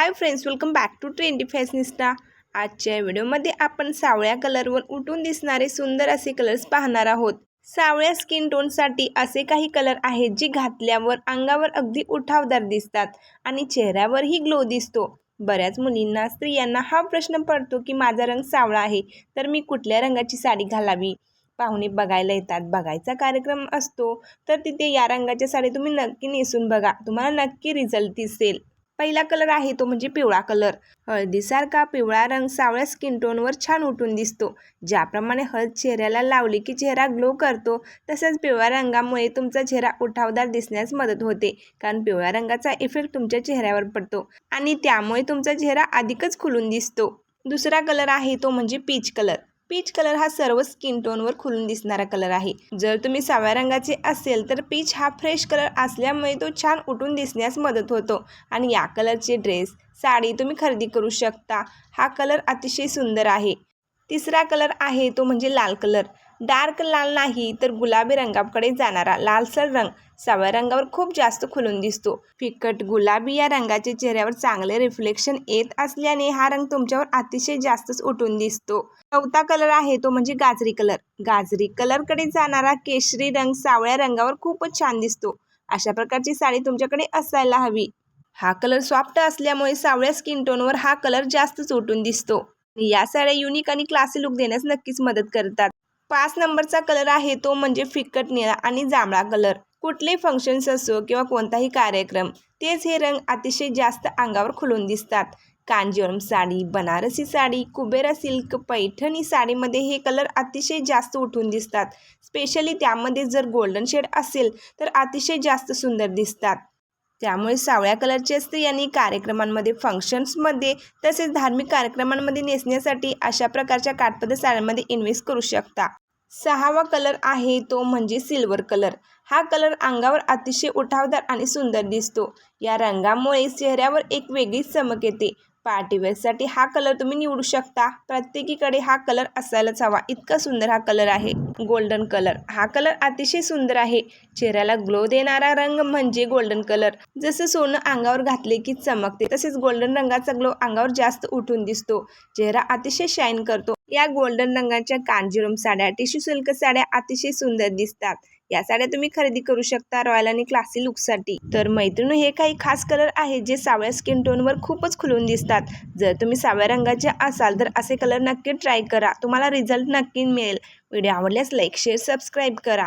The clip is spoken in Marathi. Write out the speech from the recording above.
Hi friends welcome back to trendy fashionista आजच्या व्हिडिओमध्ये आपण सावळ्या कलरवर उठून दिसणारे सुंदर असे कलर्स पाहणार आहोत. सावळ्या स्किन टोनसाठी असे काही कलर आहेत जे घातल्यावर अंगावर अगदी उठावदार दिसतात आणि चेहऱ्यावरही ग्लो दिसतो. बऱ्याच मुलींना स्त्रियांना हा प्रश्न पडतो की माझा रंग सावळा आहे तर मी कुठल्या रंगाची साडी घालावी? पाहुणे बघायला येतात बघायचा कार्यक्रम असतो तर तिथे या रंगाच्या साडी तुम्ही नक्की नेसून बघा. तुम्हाला नक्की रिझल्ट दिसेल. पहिला कलर आहे तो म्हणजे पिवळा कलर. हळदीसारखा पिवळा रंग सावळ्या स्किन टोनवर छान उठून दिसतो. ज्याप्रमाणे हळद चेहऱ्याला लावली की चेहरा ग्लो करतो तसंच पिवळ्या रंगामुळे तुमचा चेहरा उठावदार दिसण्यास मदत होते कारण पिवळ्या रंगाचा इफेक्ट तुमच्या चेहऱ्यावर पडतो आणि त्यामुळे तुमचा चेहरा अधिकच खुलून दिसतो. दुसरा कलर आहे तो म्हणजे पीच कलर. पीच कलर हा सर्व स्किन टोनवर खुलून दिसणारा कलर आहे. जर तुम्ही साव्या रंगाचे असेल तर पीच हा फ्रेश कलर असल्यामुळे तो छान उठून दिसण्यास मदत होतो. आणि या कलरचे ड्रेस साडी तुम्ही खरेदी करू शकता. हा कलर अतिशय सुंदर आहे. तिसरा कलर आहे तो म्हणजे लाल कलर. डार्क लाल नाही तर गुलाबी रंगाकडे जाणारा लालसर रंग सावळ्या रंगावर खूप जास्त खुलून दिसतो. फिकट गुलाबी या रंगाचे चेहऱ्यावर चांगले रिफ्लेक्शन येत असल्याने हा रंग तुमच्यावर अतिशय जास्तच उठून दिसतो. चौथा कलर आहे तो म्हणजे गाजरी कलर गाजरी कलरकडे जाणारा केशरी रंग सावळ्या रंगावर खूपच छान दिसतो. अशा प्रकारची साडी तुमच्याकडे असायला हवी. हा कलर सॉफ्ट असल्यामुळे सावळ्या स्किन टोनवर हा कलर जास्तच उठून दिसतो. या साड्या युनिक आणि क्लासी लुक देण्यास नक्कीच मदत करतात. पाच नंबरचा कलर आहे तो म्हणजे फिकट निळा आणि जांभळा कलर. कुठले फंक्शन्स असो किंवा कोणताही कार्यक्रम तेच हे रंग अतिशय जास्त अंगावर खुलून दिसतात. कांजीवरम साडी बनारसी साडी कुबेरा सिल्क पैठणी साडीमध्ये हे कलर अतिशय जास्त उठून दिसतात. स्पेशली त्यामध्ये जर गोल्डन शेड असेल तर अतिशय जास्त सुंदर दिसतात. त्यामुळे सावळ्या कलरचे स्त्रियांनी कार्यक्रमांमध्ये फंक्शन्समध्ये तसेच धार्मिक कार्यक्रमांमध्ये नेसण्यासाठी अशा प्रकारच्या काठपदर साड्यांमध्ये इन्व्हेस्ट करू शकता. सहावा कलर आहे तो म्हणजे सिल्वर कलर. हा कलर अंगावर अतिशय उठावदार आणि सुंदर दिसतो. या रंगामुळे चेहऱ्यावर एक वेगळीच चमक येते. पार्टीवेअरसाठी हा कलर तुम्ही निवडू शकता. प्रत्येकीकडे हा कलर असायलाच हवा. इतका सुंदर हा कलर आहे. Golden colour. हा कलर अतिशय सुंदर आहे. चेहऱ्याला ग्लो देणारा रंग म्हणजे गोल्डन कलर जसं सोनं अंगावर घातले की चमकते तसेच गोल्डन रंगाचा ग्लो अंगावर जास्त उठून दिसतो. चेहरा अतिशय शाईन करतो. या गोल्डन रंगाच्या कांजीवरम साड्या टिश्यू सिल्क साड्या अतिशय सुंदर दिसतात. या साड्या तुम्ही खरेदी करू शकता रॉयल आणि क्लासी लुकसाठी. तर मैत्रिणी हे काही खास कलर आहेत जे सावळ्या स्किन टोनवर खूपच खुलून दिसतात. जर तुम्ही सावळ्या रंगाचे असाल तर असे कलर नक्की ट्राय करा. तुम्हाला रिझल्ट नक्की मिळेल. व्हिडिओ आवडल्यास लाईक शेअर सबस्क्राईब करा.